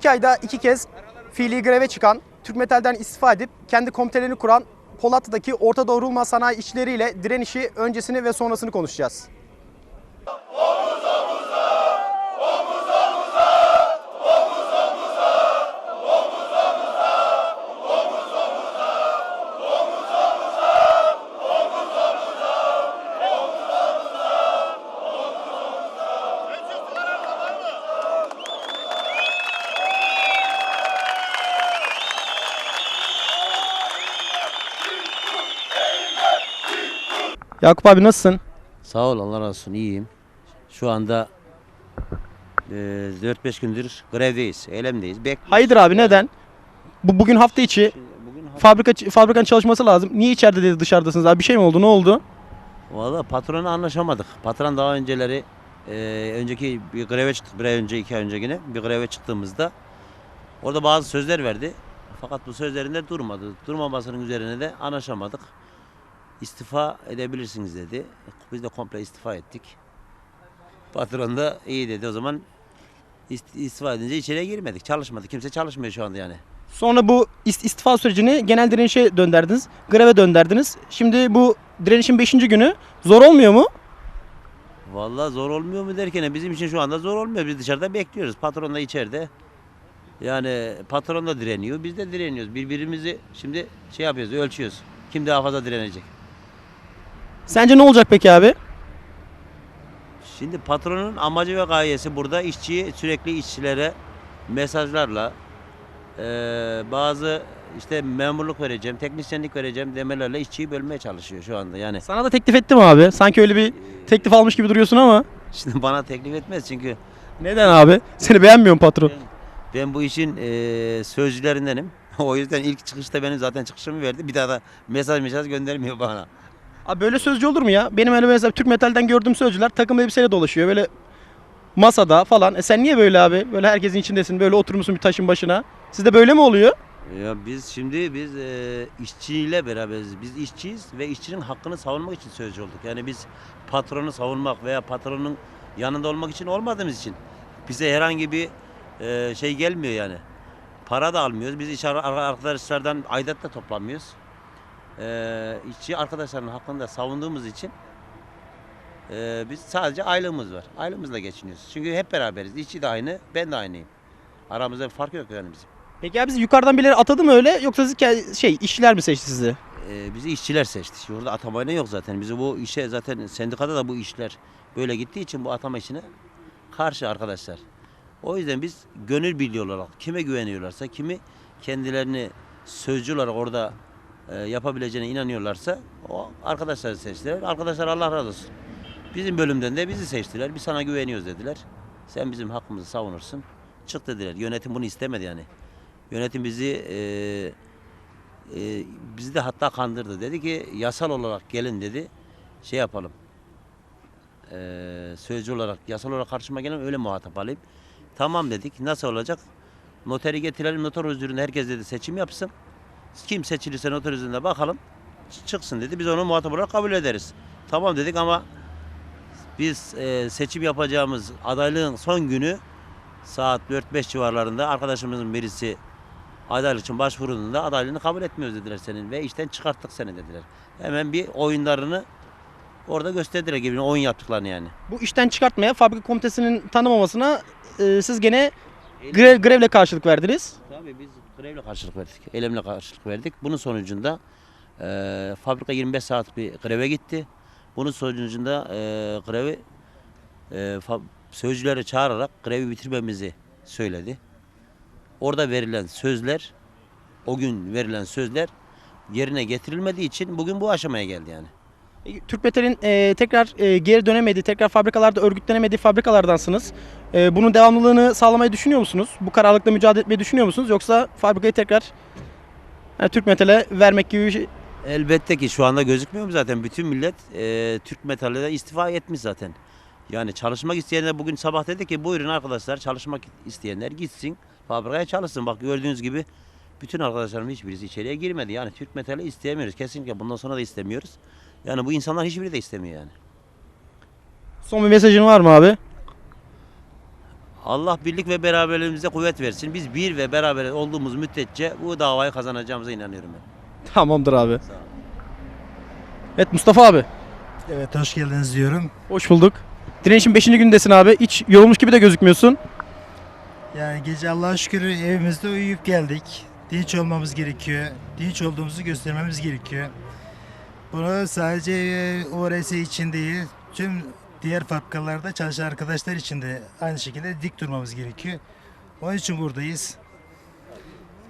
Son iki ayda iki kez fiili greve çıkan, Türk Metal'den istifa edip kendi komitelerini kuran Polatlı'daki Orta Doğu Rulman Sanayi işçileriyle direnişi öncesini ve sonrasını konuşacağız. Yakup abi nasılsın? Sağ ol Allah razı olsun iyiyim. Şu anda e, 4-5 gündür grevdeyiz, eylemdeyiz. Bekliyoruz. Hayırdır abi neden? Bu bugün hafta içi Bugün ha- fabrika fabrikanın çalışması lazım. Niye içeride değil dışarıdasınız abi? Bir şey mi oldu? Ne oldu? Valla patrona anlaşamadık. Patron daha önceleri e, önceki bir greve çıktık. Bir ay önce, iki ay önce yine bir greve çıktığımızda orada bazı sözler verdi. Fakat bu sözlerinde durmadı. Durmamasının üzerine de anlaşamadık. İstifa edebilirsiniz dedi. Biz de komple istifa ettik. Patron da iyi dedi. O zaman ist- istifa edince içeriye girmedik. Çalışmadık. Kimse çalışmıyor şu anda yani. Sonra bu ist- istifa sürecini genel direnişe dönderdiniz. Greve dönderdiniz. Şimdi bu direnişin 5. günü zor olmuyor mu? Vallahi zor olmuyor mu derken bizim için şu anda zor olmuyor. Biz dışarıda bekliyoruz. Patron da içeride. Yani patron da direniyor. Biz de direniyoruz. Birbirimizi şimdi şey yapıyoruz, ölçüyoruz. Kim daha fazla direnecek. Sence ne olacak peki abi? Şimdi patronun amacı ve gayesi burada işçiyi sürekli işçilere mesajlarla eee, bazı işte memurluk vereceğim, teknisyenlik vereceğim demelerle işçiyi bölmeye çalışıyor şu anda. Yani Sana da teklif etti mi abi? Sanki öyle bir teklif almış gibi duruyorsun ama. şimdi bana teklif etmez çünkü Neden abi? Seni beğenmiyor mu patron? Ben, ben bu işin eee sözcülerindenim. o yüzden ilk çıkışta benim zaten çıkışımı verdi. Bir daha da mesaj mesaj göndermiyor bana. Abi böyle sözcü olur mu ya? Benim öyle mesela Türk Metal'den gördüğüm sözcüler takım elbiseyle dolaşıyor. Böyle masada falan. E sen niye böyle abi? Böyle herkesin içindesin. Böyle oturmuşsun bir taşın başına. Sizde böyle mi oluyor? Ya biz şimdi biz eee işçiyle beraberiz. Biz işçiyiz ve işçinin hakkını savunmak için sözcü olduk. Yani biz patronu savunmak veya patronun yanında olmak için olmadığımız için bize herhangi bir eee, şey gelmiyor yani. Para da almıyoruz. Biz iş ar- arkadaşlardan aidat da toplamıyoruz. Eee işçi arkadaşların hakkını da savunduğumuz için eee, biz sadece aylığımız var. Aylığımızla geçiniyoruz. Çünkü hep beraberiz. İşçi de aynı, ben de aynıyım. Aramızda bir fark yok yani bizim. Peki abi siz yukarıdan birileri atadı mı öyle yoksa siz ke- şey işçiler mi seçti sizi? Ee, bizi işçiler seçti. Şurada atamayla yok zaten. Bizi bu işe zaten sendikada da bu işler böyle gittiği için bu atama işine karşı arkadaşlar. O yüzden biz gönül birliği olarak kime güveniyorlarsa, kimi kendilerini sözcü olarak orada e, yapabileceğine inanıyorlarsa o arkadaşları seçtiler. Arkadaşlar Allah razı olsun. Bizim bölümden de bizi seçtiler. Biz sana güveniyoruz dediler. Sen bizim hakkımızı savunursun. Çık dediler. Yönetim bunu istemedi yani. Yönetim bizi e, e, bizi de hatta kandırdı. Dedi ki yasal olarak gelin dedi. Şey yapalım. E, sözcü olarak yasal olarak karşıma gelin öyle muhatap alayım. Tamam dedik. Nasıl olacak? Noteri getirelim. Noter huzurunda herkes dedi seçim yapsın. Kim seçilirse noter huzurunda bakalım. Çıksın dedi. Biz onu muhatap olarak kabul ederiz. Tamam dedik ama biz e, seçim yapacağımız adaylığın son günü saat 4-5 civarlarında arkadaşımızın birisi adaylık için başvurduğunda adaylığını kabul etmiyoruz dediler senin ve işten çıkarttık seni dediler. Hemen bir oyunlarını orada gösterdiler gibi oyun yaptıklarını yani. Bu işten çıkartmaya fabrika komitesinin tanımamasına e, siz gene grev, grevle karşılık verdiniz. Tabii biz grevle karşılık verdik. Eylemle karşılık verdik. Bunun sonucunda e, fabrika 25 saat bir greve gitti. Bunun sonucunda e, grevi e, sözcüleri çağırarak grevi bitirmemizi söyledi. Orada verilen sözler, o gün verilen sözler yerine getirilmediği için bugün bu aşamaya geldi yani. E, Türk Metal'in e, tekrar e, geri dönemediği, tekrar fabrikalarda örgütlenemediği fabrikalardansınız. E, bunun devamlılığını sağlamayı düşünüyor musunuz? Bu kararlılıkla mücadele etmeyi düşünüyor musunuz? Yoksa fabrikayı tekrar yani Türk Metal'e vermek gibi bir şey? Elbette ki şu anda gözükmüyor mu zaten bütün millet e, Türk Metal'e istifa etmiş zaten. Yani çalışmak isteyenler bugün sabah dedi ki buyurun arkadaşlar çalışmak isteyenler gitsin fabrikaya çalışsın. Bak gördüğünüz gibi bütün arkadaşlarım hiçbirisi içeriye girmedi. Yani Türk Metal'i isteyemiyoruz. Kesinlikle bundan sonra da istemiyoruz. Yani bu insanlar hiçbiri de istemiyor yani. Son bir mesajın var mı abi? Allah birlik ve beraberliğimize kuvvet versin. Biz bir ve beraber olduğumuz müddetçe bu davayı kazanacağımıza inanıyorum ben. Tamamdır abi. Sağ. Evet Mustafa abi. Evet hoş geldiniz diyorum. Hoş bulduk. Direnişin 5. gündesin abi. Hiç yorulmuş gibi de gözükmüyorsun. Yani gece Allah'a şükür evimizde uyuyup geldik. Dinç olmamız gerekiyor. Dinç olduğumuzu göstermemiz gerekiyor. Bunu sadece e, ORS için değil, tüm diğer fabrikalarda çalışan arkadaşlar için de aynı şekilde dik durmamız gerekiyor. Onun için buradayız.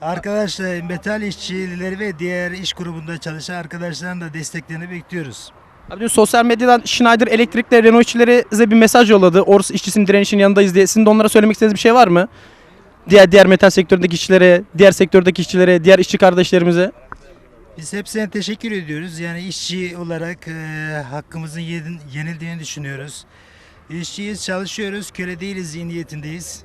Arkadaşlar metal işçileri ve diğer iş grubunda çalışan arkadaşların da desteklerini bekliyoruz. Abi dün sosyal medyadan Schneider Elektrik'le Renault işçileri size bir mesaj yolladı. Ors işçisinin direnişinin yanındayız diye. Sizin de onlara söylemek istediğiniz bir şey var mı? Diğer diğer metal sektöründeki işçilere, diğer sektördeki işçilere, diğer işçi kardeşlerimize. Biz hepsine teşekkür ediyoruz. Yani işçi olarak e, hakkımızın yedin- yenildiğini düşünüyoruz. İşçiyiz, çalışıyoruz, köle değiliz zihniyetindeyiz.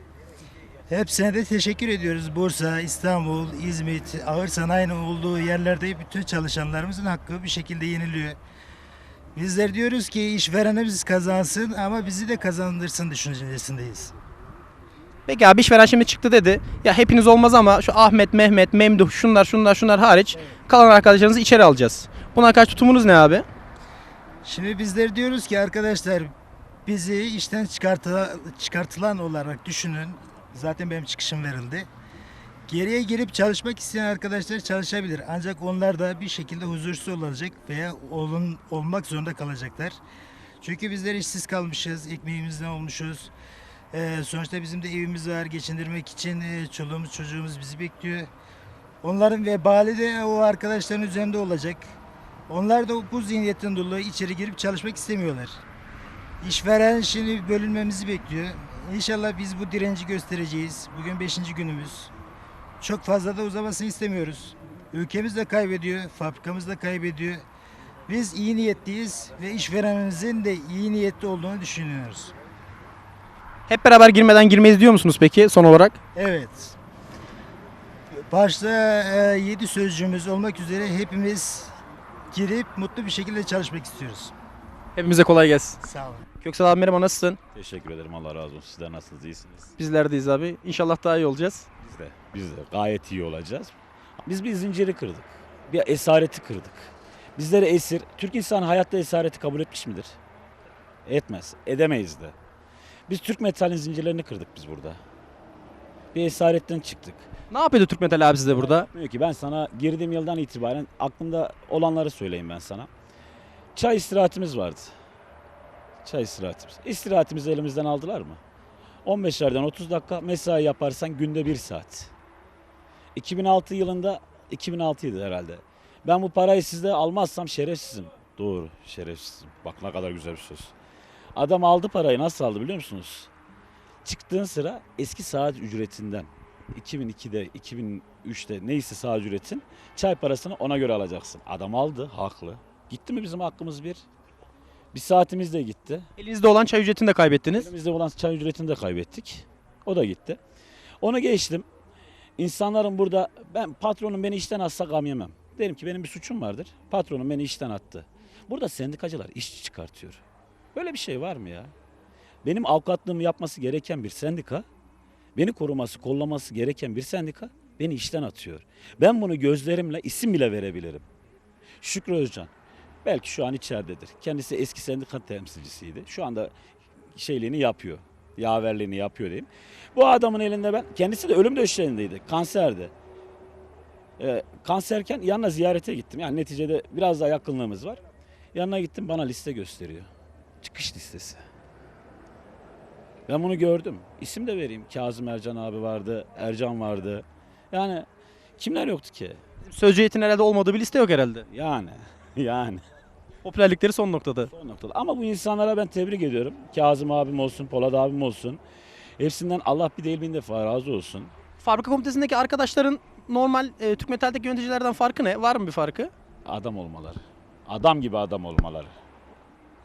Hepsine de teşekkür ediyoruz. Bursa, İstanbul, İzmit, ağır sanayinin olduğu yerlerde bütün çalışanlarımızın hakkı bir şekilde yeniliyor. Bizler diyoruz ki işverenimiz kazansın ama bizi de kazandırsın düşüncesindeyiz. Peki abi işveren şimdi çıktı dedi. Ya hepiniz olmaz ama şu Ahmet, Mehmet, Memduh, şunlar şunlar şunlar hariç kalan arkadaşlarınızı içeri alacağız. Buna karşı tutumunuz ne abi? Şimdi bizler diyoruz ki arkadaşlar bizi işten çıkartılan, çıkartılan olarak düşünün. Zaten benim çıkışım verildi. Geriye girip çalışmak isteyen arkadaşlar çalışabilir. Ancak onlar da bir şekilde huzursuz olacak veya olun, olmak zorunda kalacaklar. Çünkü bizler işsiz kalmışız, ekmeğimizden olmuşuz. Ee, sonuçta bizim de evimiz var, geçindirmek için e, çoluğumuz çocuğumuz bizi bekliyor. Onların vebali de o arkadaşların üzerinde olacak. Onlar da bu zihniyetten dolayı içeri girip çalışmak istemiyorlar. İşveren şimdi bölünmemizi bekliyor. İnşallah biz bu direnci göstereceğiz. Bugün 5. günümüz. Çok fazla da uzamasını istemiyoruz. Ülkemiz de kaybediyor, fabrikamız da kaybediyor. Biz iyi niyetliyiz ve işverenimizin de iyi niyetli olduğunu düşünüyoruz. Hep beraber girmeden girmeyiz diyor musunuz peki son olarak? Evet. Başta 7 sözcüğümüz olmak üzere hepimiz girip mutlu bir şekilde çalışmak istiyoruz. Hepimize kolay gelsin. Sağ olun. Köksal abi merhaba nasılsın? Teşekkür ederim. Allah razı olsun. Sizler nasılsınız? İyisiniz. Bizlerdeyiz abi. İnşallah daha iyi olacağız. Biz de. Biz de gayet iyi olacağız. Biz bir zinciri kırdık. Bir esareti kırdık. Bizlere esir. Türk insanı hayatta esareti kabul etmiş midir? Etmez. Edemeyiz de. Biz Türk metalin zincirlerini kırdık biz burada. Bir esaretten çıktık. Ne yapıyordu Türk Metal abi size burada? Diyor ki ben sana girdiğim yıldan itibaren aklımda olanları söyleyeyim ben sana. Çay istirahatimiz vardı. Çay istirahatimiz. İstirahatimizi elimizden aldılar mı? 15'lerden 30 dakika mesai yaparsan günde 1 saat. 2006 yılında 2006 ydı herhalde. Ben bu parayı sizde almazsam şerefsizim. Doğru şerefsizim. Bak ne kadar güzel bir söz. Adam aldı parayı nasıl aldı biliyor musunuz? Çıktığın sıra eski saat ücretinden 2002'de 2003'te neyse saat ücretin çay parasını ona göre alacaksın. Adam aldı haklı. Gitti mi bizim hakkımız bir? Bir saatimiz de gitti. Elinizde olan çay ücretini de kaybettiniz. Elimizde olan çay ücretini de kaybettik. O da gitti. Onu geçtim. İnsanların burada ben patronum beni işten atsa gam yemem. Derim ki benim bir suçum vardır. Patronum beni işten attı. Burada sendikacılar işçi çıkartıyor. Böyle bir şey var mı ya? Benim avukatlığımı yapması gereken bir sendika, beni koruması, kollaması gereken bir sendika beni işten atıyor. Ben bunu gözlerimle isim bile verebilirim. Şükrü Özcan. Belki şu an içeridedir. Kendisi eski sendika temsilcisiydi. Şu anda şeyliğini yapıyor. Yaverliğini yapıyor diyeyim. Bu adamın elinde ben, kendisi de ölüm döşeğindeydi. Kanserdi. Ee, kanserken yanına ziyarete gittim. Yani neticede biraz daha yakınlığımız var. Yanına gittim bana liste gösteriyor. Çıkış listesi. Ben bunu gördüm. İsim de vereyim. Kazım Ercan abi vardı, Ercan vardı. Yani kimler yoktu ki? Sözcü heyetin herhalde olmadığı bir liste yok herhalde. Yani, yani. Popülerlikleri son noktada. Son noktada. Ama bu insanlara ben tebrik ediyorum. Kazım abim olsun, Polat abim olsun. Hepsinden Allah bir değil bin defa razı olsun. Fabrika komitesindeki arkadaşların normal e, Türk Metal'deki yöneticilerden farkı ne? Var mı bir farkı? Adam olmaları. Adam gibi adam olmaları.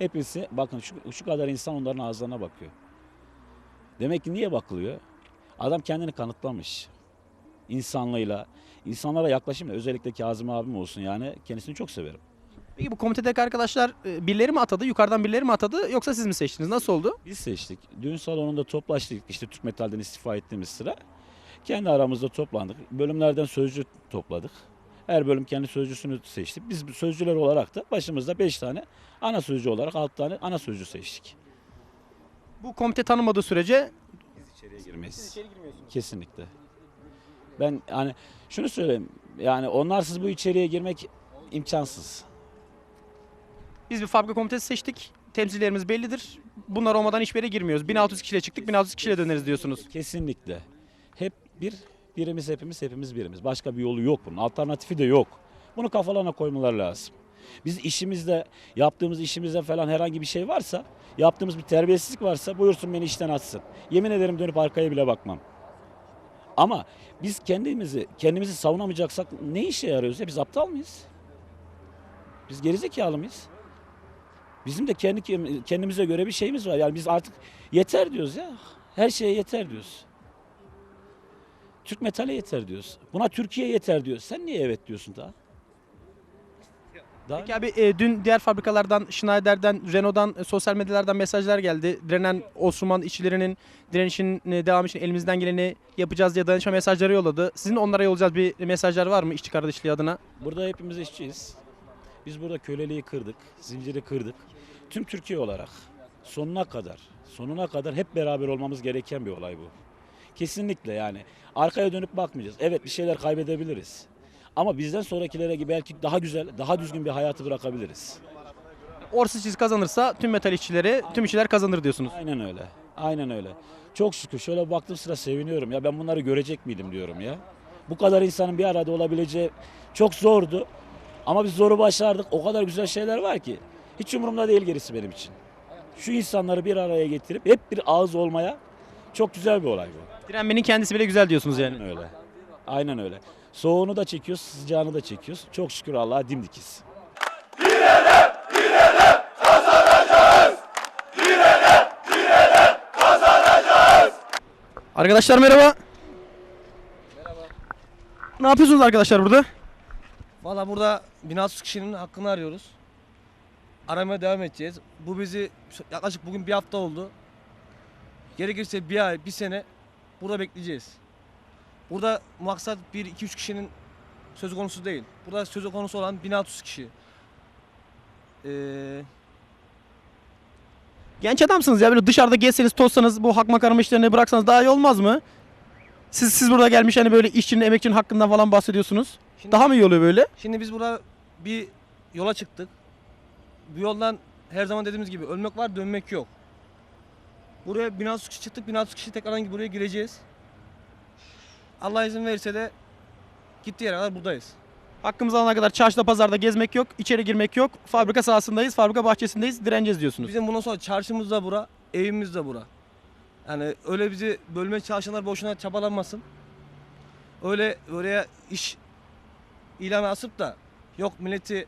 Hepsi bakın şu, şu kadar insan onların ağızlarına bakıyor. Demek ki niye bakılıyor? Adam kendini kanıtlamış. İnsanlığıyla, insanlara yaklaşımla özellikle Kazım abim olsun yani kendisini çok severim. Peki bu komitedeki arkadaşlar e, birileri mi atadı, yukarıdan birileri mi atadı yoksa siz mi seçtiniz? Nasıl oldu? Biz seçtik. Düğün salonunda toplaştık. İşte Türk Metal'den istifa ettiğimiz sıra. Kendi aramızda toplandık. Bölümlerden sözcü topladık. Her bölüm kendi sözcüsünü seçtik. Biz sözcüler olarak da başımızda 5 tane ana sözcü olarak 6 tane ana sözcü seçtik. Bu komite tanımadığı sürece İçeriye girmeyiz. Kesinlikle. Ben hani şunu söyleyeyim. Yani onlarsız bu içeriye girmek imkansız. biz bir fabrika komitesi seçtik. Temsilcilerimiz bellidir. Bunlar olmadan hiçbir yere girmiyoruz. 1600 kişiyle çıktık, 1600 kişiyle döneriz diyorsunuz. Kesinlikle. Hep bir, birimiz hepimiz, hepimiz birimiz. Başka bir yolu yok bunun. Alternatifi de yok. Bunu kafalarına koymaları lazım. Biz işimizde, yaptığımız işimizde falan herhangi bir şey varsa, yaptığımız bir terbiyesizlik varsa buyursun beni işten atsın. Yemin ederim dönüp arkaya bile bakmam. Ama biz kendimizi, kendimizi savunamayacaksak ne işe yarıyoruz ya? Biz aptal mıyız? Biz gerizekalı mıyız? Bizim de kendi kendimize göre bir şeyimiz var. Yani biz artık yeter diyoruz ya. Her şeye yeter diyoruz. Türk metale yeter diyoruz. Buna Türkiye yeter diyoruz. Sen niye evet diyorsun daha? Daha Peki abi e, dün diğer fabrikalardan, Schneider'den, Renault'dan, e, sosyal medyalardan mesajlar geldi. Direnen Osman işçilerinin direnişin e, devamı için elimizden geleni yapacağız diye danışma mesajları yolladı. Sizin onlara yollayacağız bir mesajlar var mı işçi kardeşliği adına? Burada hepimiz işçiyiz. Biz burada köleliği kırdık, zinciri kırdık. Tüm Türkiye olarak sonuna kadar, sonuna kadar hep beraber olmamız gereken bir olay bu. Kesinlikle yani. Arkaya dönüp bakmayacağız. Evet bir şeyler kaybedebiliriz. Ama bizden sonrakilere gibi belki daha güzel, daha düzgün bir hayatı bırakabiliriz. Orası çiz kazanırsa tüm metal işçileri, tüm işçiler kazanır diyorsunuz. Aynen öyle. Aynen öyle. Çok şükür şöyle baktım sıra seviniyorum. Ya ben bunları görecek miydim diyorum ya. Bu kadar insanın bir arada olabileceği çok zordu. Ama biz zoru başardık. O kadar güzel şeyler var ki. Hiç umurumda değil gerisi benim için. Şu insanları bir araya getirip hep bir ağız olmaya çok güzel bir olay bu. Direnmenin kendisi bile güzel diyorsunuz yani. Aynen öyle. Aynen öyle. Soğuğunu da çekiyoruz, sıcağını da çekiyoruz. Çok şükür Allah'a dimdikiz. Arkadaşlar merhaba. Merhaba. Ne yapıyorsunuz arkadaşlar burada? Valla burada 1600 kişinin hakkını arıyoruz. Aramaya devam edeceğiz. Bu bizi yaklaşık bugün bir hafta oldu. Gerekirse bir ay, bir sene burada bekleyeceğiz. Burada maksat 1-2-3 kişinin söz konusu değil. Burada söz konusu olan 1600 kişi. Ee, Genç adamsınız ya böyle dışarıda gezseniz tozsanız bu hak makarna işlerini bıraksanız daha iyi olmaz mı? Siz siz burada gelmiş hani böyle işçinin emekçinin hakkından falan bahsediyorsunuz. şimdi, Daha mı iyi oluyor böyle? şimdi biz burada bir yola çıktık. Bu yoldan her zaman dediğimiz gibi ölmek var dönmek yok. Buraya 1600 kişi çıktık 1600 kişi tekrardan buraya gireceğiz. Allah izin verirse de gittiği yere kadar buradayız. Hakkımız alana kadar çarşıda pazarda gezmek yok, içeri girmek yok. Fabrika sahasındayız, fabrika bahçesindeyiz, direneceğiz diyorsunuz. Bizim bundan sonra çarşımız da bura, evimiz de bura. Yani öyle bizi bölmeye çalışanlar boşuna çabalanmasın. Öyle oraya iş ilanı asıp da yok milleti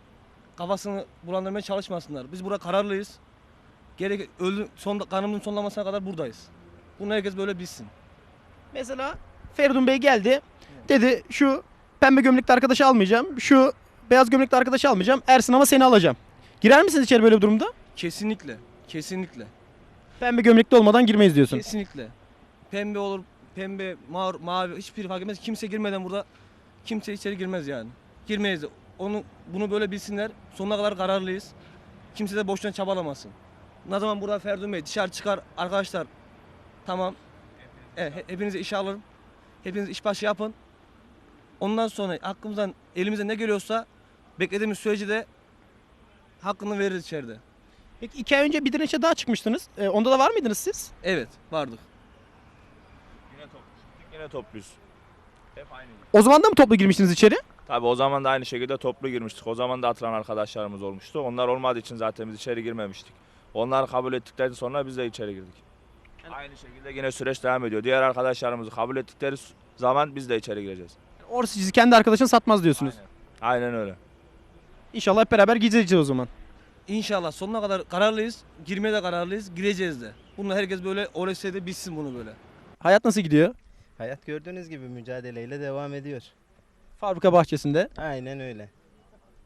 kafasını bulandırmaya çalışmasınlar. Biz burada kararlıyız. Gerek ölüm son kanımın sonlamasına kadar buradayız. Bunu herkes böyle bilsin. Mesela Feridun Bey geldi. Dedi şu pembe gömlekli arkadaşı almayacağım. Şu beyaz gömlekli arkadaşı almayacağım. Ersin ama seni alacağım. Girer misiniz içeri böyle bir durumda? Kesinlikle. Kesinlikle. Pembe gömlekli olmadan girmeyiz diyorsun. Kesinlikle. Pembe olur, pembe, mavi, mavi hiçbir fark etmez. Kimse girmeden burada kimse içeri girmez yani. Girmeyiz. Onu bunu böyle bilsinler. Sonuna kadar kararlıyız. Kimse de boşuna çabalamasın. Ne zaman burada Ferdun Bey dışarı çıkar arkadaşlar. Tamam. Evet, he- hepinize iş alırım. Hepiniz iş başı yapın. Ondan sonra hakkımızdan elimize ne geliyorsa beklediğimiz sürece de hakkını veririz içeride. Peki iki ay önce bir direnişe daha çıkmıştınız. Ee, onda da var mıydınız siz? Evet vardık. Yine topluyuz. Yine topluyuz. Hep aynı. O zaman da mı toplu girmiştiniz içeri? Tabii o zaman da aynı şekilde toplu girmiştik. O zaman da atılan arkadaşlarımız olmuştu. Onlar olmadığı için zaten biz içeri girmemiştik. Onlar kabul ettikten sonra biz de içeri girdik. Aynı şekilde yine süreç devam ediyor. Diğer arkadaşlarımızı kabul ettikleri zaman biz de içeri gireceğiz. Orası sizi kendi arkadaşın satmaz diyorsunuz. Aynen öyle. İnşallah hep beraber gideceğiz o zaman. İnşallah sonuna kadar kararlıyız. Girmeye de kararlıyız. Gireceğiz de. Bunu herkes böyle OLS'de bilsin bunu böyle. Hayat nasıl gidiyor? Hayat gördüğünüz gibi mücadeleyle devam ediyor. Fabrika bahçesinde. Aynen öyle.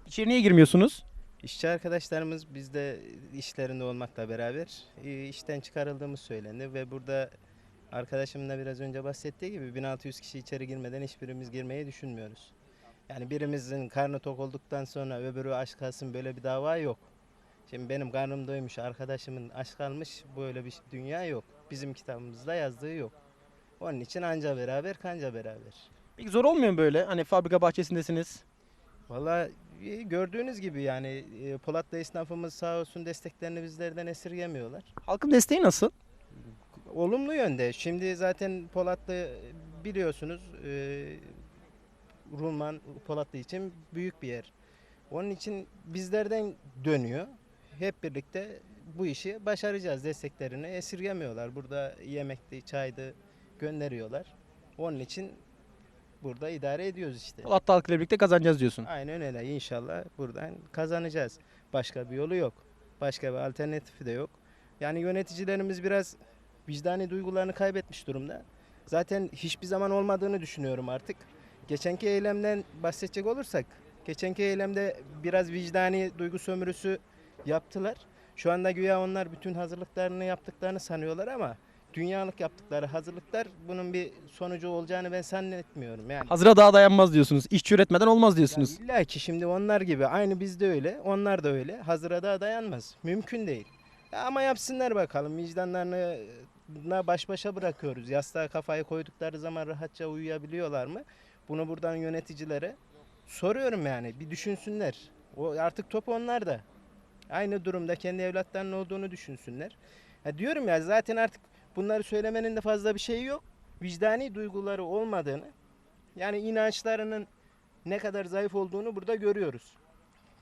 İçeri niye girmiyorsunuz? İşçi arkadaşlarımız biz de işlerinde olmakla beraber e, işten çıkarıldığımız söylendi ve burada arkadaşımın da biraz önce bahsettiği gibi 1600 kişi içeri girmeden hiçbirimiz girmeyi düşünmüyoruz. Yani birimizin karnı tok olduktan sonra öbürü aç kalsın böyle bir dava yok. Şimdi benim karnım doymuş, arkadaşımın aç kalmış böyle bir dünya yok. Bizim kitabımızda yazdığı yok. Onun için anca beraber kanca beraber. Peki zor olmuyor mu böyle? Hani fabrika bahçesindesiniz. Valla gördüğünüz gibi yani e, Polat'ta esnafımız sağ olsun desteklerini bizlerden esirgemiyorlar. Halkın desteği nasıl? Olumlu yönde. Şimdi zaten Polatlı biliyorsunuz e, Rumman Polatlı için büyük bir yer. Onun için bizlerden dönüyor. Hep birlikte bu işi başaracağız. Desteklerini esirgemiyorlar. Burada yemekti, çaydı gönderiyorlar. Onun için burada idare ediyoruz işte. Polatlı halkıyla birlikte kazanacağız diyorsun. Aynen öyle. İnşallah buradan kazanacağız. Başka bir yolu yok. Başka bir alternatifi de yok. Yani yöneticilerimiz biraz vicdani duygularını kaybetmiş durumda. Zaten hiçbir zaman olmadığını düşünüyorum artık. Geçenki eylemden bahsedecek olursak, geçenki eylemde biraz vicdani duygu sömürüsü yaptılar. Şu anda güya onlar bütün hazırlıklarını yaptıklarını sanıyorlar ama dünyalık yaptıkları hazırlıklar bunun bir sonucu olacağını ben zannetmiyorum. Yani Hazıra daha dayanmaz diyorsunuz. İşçi üretmeden olmaz diyorsunuz. İlla ki şimdi onlar gibi aynı biz de öyle, onlar da öyle. Hazıra da dayanmaz. Mümkün değil. Ya ama yapsınlar bakalım. Vicdanlarına baş başa bırakıyoruz. Yastığa kafayı koydukları zaman rahatça uyuyabiliyorlar mı? Bunu buradan yöneticilere soruyorum yani. Bir düşünsünler. O artık top onlarda. Aynı durumda kendi evlatlarının olduğunu düşünsünler. Ya diyorum ya zaten artık bunları söylemenin de fazla bir şeyi yok. Vicdani duyguları olmadığını, yani inançlarının ne kadar zayıf olduğunu burada görüyoruz.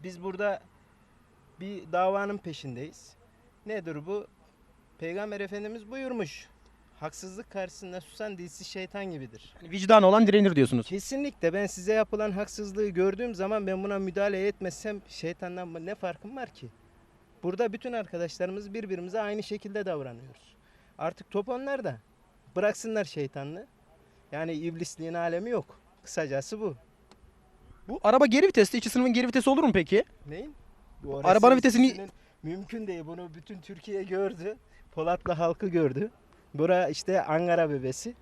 Biz burada bir davanın peşindeyiz. Nedir bu? Peygamber Efendimiz buyurmuş. Haksızlık karşısında susan dilsiz şeytan gibidir. Yani vicdanı olan direnir diyorsunuz. Kesinlikle ben size yapılan haksızlığı gördüğüm zaman ben buna müdahale etmezsem şeytandan ne farkım var ki? Burada bütün arkadaşlarımız birbirimize aynı şekilde davranıyoruz. Artık top onlarda. Bıraksınlar şeytanlığı. Yani iblisliğin alemi yok. Kısacası bu. Bu araba geri vitesli. İçi sınıfın geri vitesi olur mu peki? Neyin? Bu Arabanın vitesini- mümkün değil. Bunu bütün Türkiye gördü. Polatlı halkı gördü. Bura işte Ankara bebesi.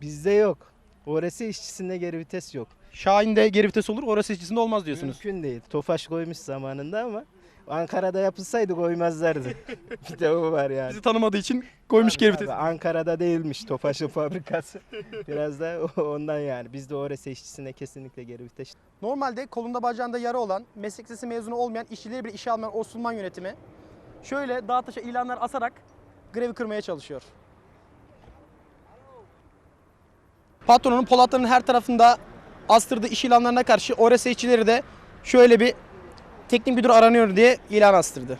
Bizde yok. ORS işçisinde geri vites yok. Şahin'de geri vites olur. Orası içisinde olmaz diyorsunuz. Mümkün değil. Tofaş koymuş zamanında ama Ankara'da yapılsaydı koymazlardı. bir de o var yani. Bizi tanımadığı için koymuş geri vites. Ankara'da değilmiş Tofaş'ın fabrikası. Biraz da ondan yani. Bizde ORS işçisinde kesinlikle geri vites Normalde kolunda bacağında yara olan, meslek lisesi mezunu olmayan işçileri bile işe almayan Osman yönetimi şöyle dağ taşa ilanlar asarak grevi kırmaya çalışıyor. Patronun Polatların her tarafında astırdığı iş ilanlarına karşı ORS işçileri de şöyle bir teknik müdür aranıyor diye ilan astırdı.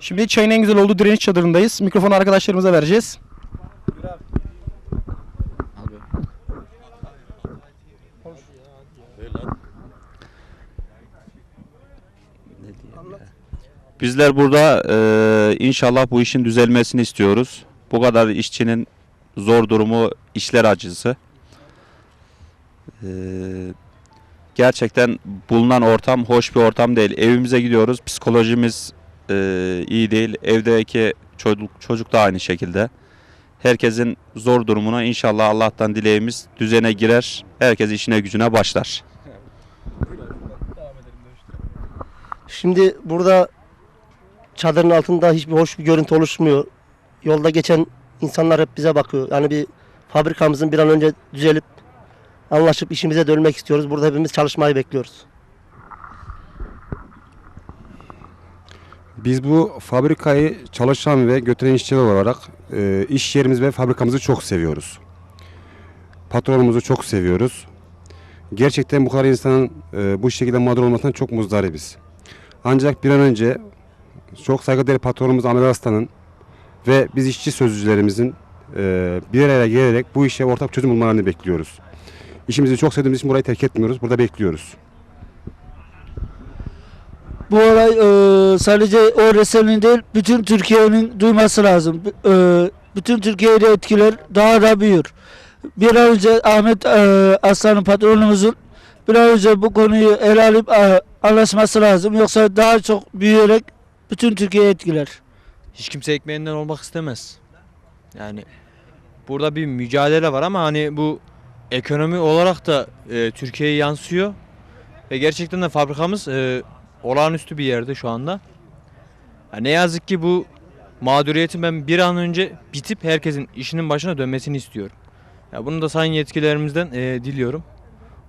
Şimdi çayın en güzel olduğu direniş çadırındayız. Mikrofonu arkadaşlarımıza vereceğiz. Bizler burada e, inşallah bu işin düzelmesini istiyoruz. Bu kadar işçinin zor durumu işler acısı. E, gerçekten bulunan ortam hoş bir ortam değil. Evimize gidiyoruz. Psikolojimiz e, iyi değil. Evdeki çocuk, çocuk da aynı şekilde. Herkesin zor durumuna inşallah Allah'tan dileğimiz düzene girer. Herkes işine gücüne başlar. Şimdi burada çadırın altında hiçbir hoş bir görüntü oluşmuyor. Yolda geçen insanlar hep bize bakıyor. Yani bir fabrikamızın bir an önce düzelip anlaşıp işimize dönmek istiyoruz. Burada hepimiz çalışmayı bekliyoruz. Biz bu fabrikayı çalışan ve götüren işçiler olarak e, iş yerimiz ve fabrikamızı çok seviyoruz. Patronumuzu çok seviyoruz. Gerçekten bu kadar insanın e, bu şekilde mağdur olmasından çok muzdaribiz. Ancak bir an önce çok saygıdeğer patronumuz Ahmet Arslan'ın ve biz işçi sözcülerimizin e, bir araya gelerek bu işe ortak çözüm bulmalarını bekliyoruz. İşimizi çok sevdiğimiz için burayı terk etmiyoruz. Burada bekliyoruz. Bu olay e, sadece o resenin değil bütün Türkiye'nin duyması lazım. E, bütün Türkiye'yi de etkiler, daha da büyür. Bir an önce Ahmet e, Aslan'ın patronumuzun bir an önce bu konuyu ele alıp e, anlaşması lazım. Yoksa daha çok büyüyerek bütün Türkiye'yi etkiler. Hiç kimse ekmeğinden olmak istemez. Yani burada bir mücadele var ama hani bu ekonomi olarak da e, Türkiye'ye yansıyor. Ve gerçekten de fabrikamız e, olağanüstü bir yerde şu anda. Ya ne yazık ki bu mağduriyetin ben bir an önce bitip herkesin işinin başına dönmesini istiyorum. Ya bunu da sayın yetkililerimizden e, diliyorum.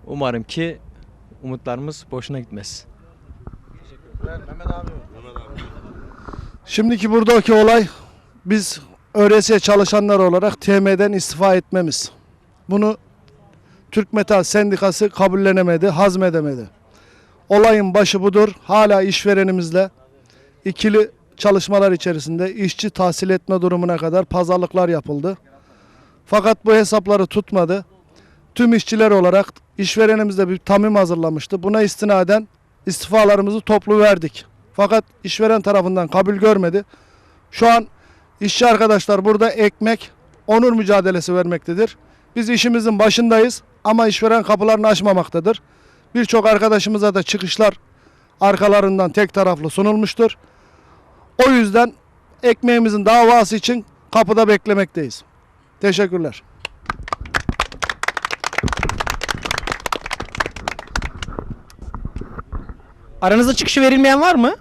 Umarım ki umutlarımız boşuna gitmez. Şimdiki buradaki olay biz öğresiye çalışanlar olarak TM'den istifa etmemiz. Bunu Türk Metal Sendikası kabullenemedi, hazmedemedi. Olayın başı budur. Hala işverenimizle ikili çalışmalar içerisinde işçi tahsil etme durumuna kadar pazarlıklar yapıldı. Fakat bu hesapları tutmadı. Tüm işçiler olarak işverenimizde bir tamim hazırlamıştı. Buna istinaden istifalarımızı toplu verdik. Fakat işveren tarafından kabul görmedi. Şu an işçi arkadaşlar burada ekmek, onur mücadelesi vermektedir. Biz işimizin başındayız ama işveren kapılarını açmamaktadır. Birçok arkadaşımıza da çıkışlar arkalarından tek taraflı sunulmuştur. O yüzden ekmeğimizin davası için kapıda beklemekteyiz. Teşekkürler. Aranızda çıkışı verilmeyen var mı?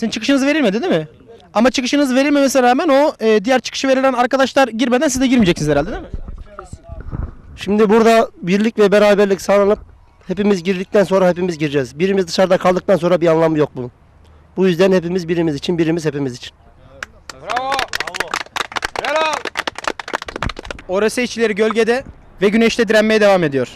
Sizin çıkışınız verilmedi değil mi? Ama çıkışınız verilmemesine rağmen o e, diğer çıkışı verilen arkadaşlar girmeden siz de girmeyeceksiniz herhalde değil mi? Şimdi burada birlik ve beraberlik sağlanıp hepimiz girdikten sonra hepimiz gireceğiz. Birimiz dışarıda kaldıktan sonra bir anlamı yok bunun. Bu yüzden hepimiz birimiz için, birimiz hepimiz için. Orası işçileri gölgede ve güneşte direnmeye devam ediyor.